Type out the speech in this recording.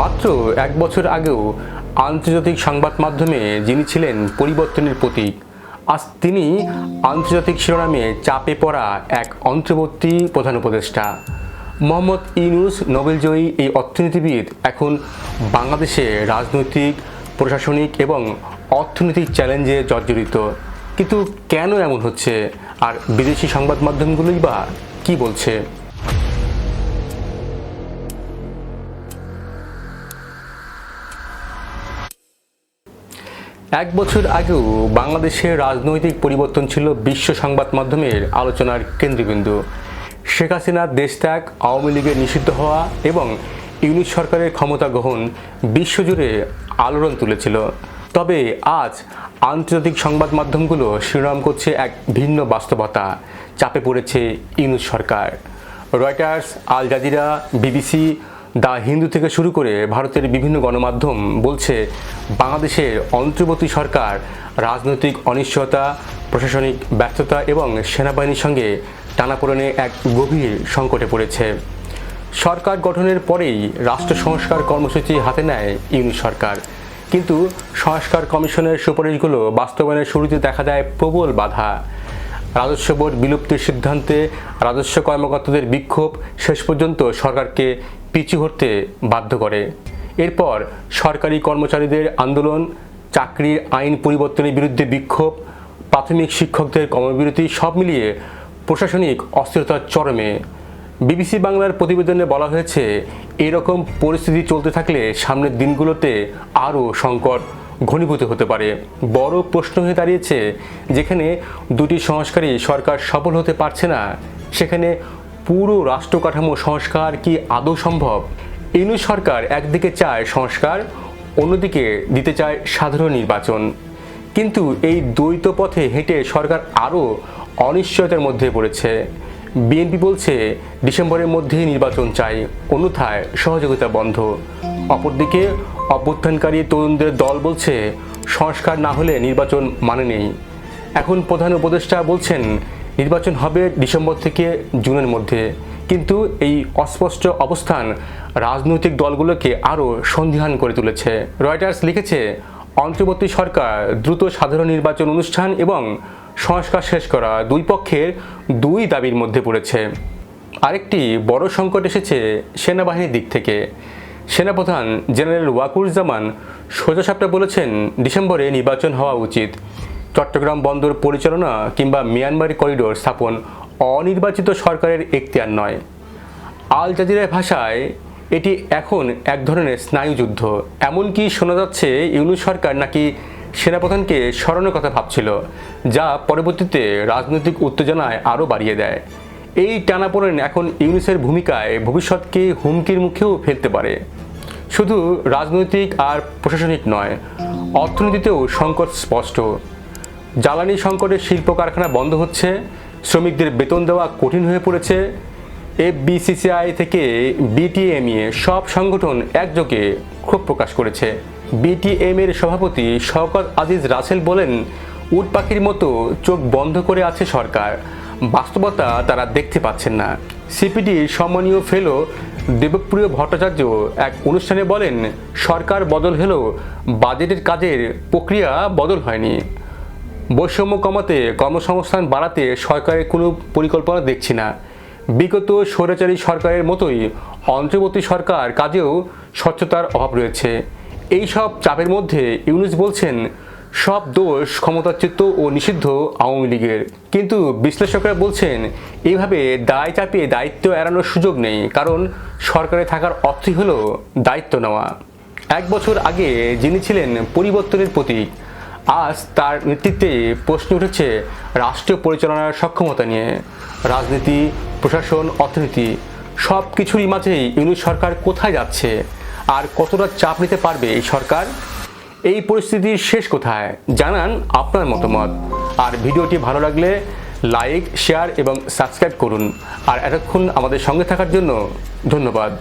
মাত্র এক বছর আগেও আন্তর্জাতিক সংবাদ মাধ্যমে যিনি ছিলেন পরিবর্তনের প্রতীক, আজ তিনি আন্তর্জাতিক শিরোনামে চাপে পড়া এক অন্তর্বর্তী প্রধান উপদেষ্টা। মোহাম্মদ ইউনুস নোবেলজয়ী এই অর্থনীতিবিদ এখন বাংলাদেশে রাজনৈতিক, প্রশাসনিক এবং অর্থনৈতিক চ্যালেঞ্জে জর্জরিত। কিন্তু কেন এমন হচ্ছে? আর বিদেশি সংবাদ মাধ্যমগুলোই বা কি বলছে? এক বছর আগেও বাংলাদেশের রাজনৈতিক পরিবর্তন ছিল বিশ্ব সংবাদ মাধ্যমের আলোচনার কেন্দ্রবিন্দু। শেখ হাসিনার দেশত্যাগ, আওয়ামী লীগের নিষিদ্ধ হওয়া এবং ইউনিট সরকারের ক্ষমতা গ্রহণ বিশ্বজুড়ে আলোড়ন তুলেছিল। তবে আজ আন্তর্জাতিক সংবাদ মাধ্যমগুলো শিরোনাম করছে এক ভিন্ন বাস্তবতা, চাপে পড়েছে ইউনুস সরকার। Reuters, Al Jazeera, BBC the Hindu থেকে শুরু করে ভারতের বিভিন্ন গণমাধ্যম বলছে, বাংলাদেশের অন্তর্বর্তী সরকার রাজনৈতিক অনিশ্চয়তা, প্রশাসনিক ব্যর্থতা এবং সেনাবাহিনীর সঙ্গে টানাপোড়েনে এক গভীর সংকটে পড়েছে। সরকার গঠনের পরেই রাষ্ট্র সংস্কার কর্মসূচি হাতে নেয় ইউনিট সরকার। কিন্তু সংস্কার কমিশনের সুপারিশগুলো বাস্তবায়নের শুরুতে দেখা দেয় প্রবল বাধা। রাজস্ব বোর্ড বিলুপ্তির সিদ্ধান্তে রাজস্ব কর্মকর্তাদের বিক্ষোভ শেষ পর্যন্ত সরকারকে পিছু হতে বাধ্য করে। এরপর সরকারি কর্মচারীদের আন্দোলন চাকরির আইন পরিবর্তনের বিরুদ্ধে বিক্ষোভ, প্রাথমিক শিক্ষকদের কর্মবিরতি সব মিলিয়ে প্রশাসনিক অস্থিরতার চরমে। বিবিসি বাংলার প্রতিবেদনে বলা হয়েছে, এরকম পরিস্থিতি চলতে থাকলে সামনের দিনগুলোতে আরও সংকট ঘনীভূত হতে পারে। বড় প্রশ্ন হয়ে দাঁড়িয়েছে, যেখানে দুটি সংস্কারই সরকার সফল হতে পারছে না, সেখানে পুরো রাষ্ট্র কাঠামো সংস্কার কি আদৌ সম্ভব? ইনু সরকার একদিকে চায় সংস্কার, অন্যদিকে দিতে চায় সাধারণ নির্বাচন। কিন্তু এই দ্বৈত পথে হেঁটে সরকার আরও অনিশ্চয়তার মধ্যে পড়েছে। বিএনপি বলছে, ডিসেম্বরের মধ্যেই নির্বাচন চাই, অন্যথায় সহযোগিতা বন্ধ। অপরদিকে অভ্যুত্থানকারী তরুণদের দল বলছে, সংস্কার না হলে নির্বাচন মানে নেই। এখন প্রধান উপদেষ্টা বলছেন নির্বাচন হবে ডিসেম্বর থেকে জুনের মধ্যে। কিন্তু এই অস্পষ্ট অবস্থান রাজনৈতিক দলগুলোকে আরও সন্দিহান করে তুলেছে। রয়টার্স লিখেছে, অন্তর্বর্তী সরকার দ্রুত সাধারণ নির্বাচন অনুষ্ঠান এবং সংস্কার শেষ করা দুই পক্ষের দুই দাবির মধ্যে পড়েছে। আরেকটি বড় সংকট এসেছে সেনাবাহিনীর দিক থেকে। সেনাপ্রধান জেনারেল ওয়াকুরুজ্জামান সোজাসাপটা বলেছেন, ডিসেম্বরে নির্বাচন হওয়া উচিত। চট্টগ্রাম বন্দর পরিচালনা কিংবা মিয়ানমার করিডোর স্থাপন অনির্বাচিত সরকারের এখতিয়ার নয়। আল জাজিরার ভাষায়, এটি এখন এক ধরনের স্নায়ুযুদ্ধ এমনকি শোনা যাচ্ছে ইউনুস সরকার নাকি সেনাপ্রধানকে স্মরণের কথা ভাবছিল, যা পরবর্তীতে রাজনৈতিক উত্তেজনায় আরও বাড়িয়ে দেয়। এই টানাপোড়েন এখন ইউনুসের ভূমিকায় ভবিষ্যৎকে হুমকির মুখেও ফেলতে পারে। শুধু রাজনৈতিক আর প্রশাসনিক নয়, অর্থনীতিতেও সংকট স্পষ্ট। জ্বালানি সংকটে শিল্প কারখানা বন্ধ হচ্ছে, শ্রমিকদের বেতন দেওয়া কঠিন হয়ে পড়েছে। এফবিসিসিআই থেকে বিটিএমইএ সব সংগঠন একযোগে ক্ষোভ প্রকাশ করেছে। বিটিএম এর সভাপতি শওকত আজিজ রাসেল বলেন উট পাখির মতো চোখ বন্ধ করে আছে সরকার। বাস্তবতা তারা দেখতে পাচ্ছেন না। সিপিডির সম্মানীয় ফেলো দেবপ্রিয় ভট্টাচার্য এক অনুষ্ঠানে বলেন, সরকার বদল হলেও বাজেটের কাজের প্রক্রিয়া বদল হয়নি। বৈষম্য কমাতে কর্মসংস্থান বাড়াতে সরকারের কোনো পরিকল্পনা দেখছি না। বিগত স্বৈরাচারী সরকারের মতোই অন্তর্বর্তী সরকার কাজেও স্বচ্ছতার অভাব রয়েছে। এই সব চাপের মধ্যে ইউনুস বলছেন, সব দোষ ক্ষমতাচ্যুত ও নিষিদ্ধ আওয়ামী লীগের। কিন্তু বিশ্লেষকরা বলছেন, এইভাবে দায় চাপিয়ে দায়িত্ব এড়ানোর সুযোগ নেই, কারণ সরকারে থাকার অর্থই হলো দায়িত্ব নেওয়া। এক বছর আগে যিনি ছিলেন পরিবর্তনের প্রতীক আজ তার নেতৃত্বে প্রশ্ন উঠেছে রাষ্ট্রীয় পরিচালনার সক্ষমতা নিয়ে। রাজনীতি, প্রশাসন, অর্থনীতি সব কিছুরই মাঝেই ইউনিট সরকার কোথায় যাচ্ছে? আর কতটা চাপ নিতে পারবে এই সরকার? এই পরিস্থিতির শেষ কোথায়? জানান আপনার মতামত। আর ভিডিওটি ভালো লাগলে লাইক, শেয়ার এবং সাবস্ক্রাইব করুন। আর এতক্ষণ আমাদের সঙ্গে থাকার জন্য ধন্যবাদ।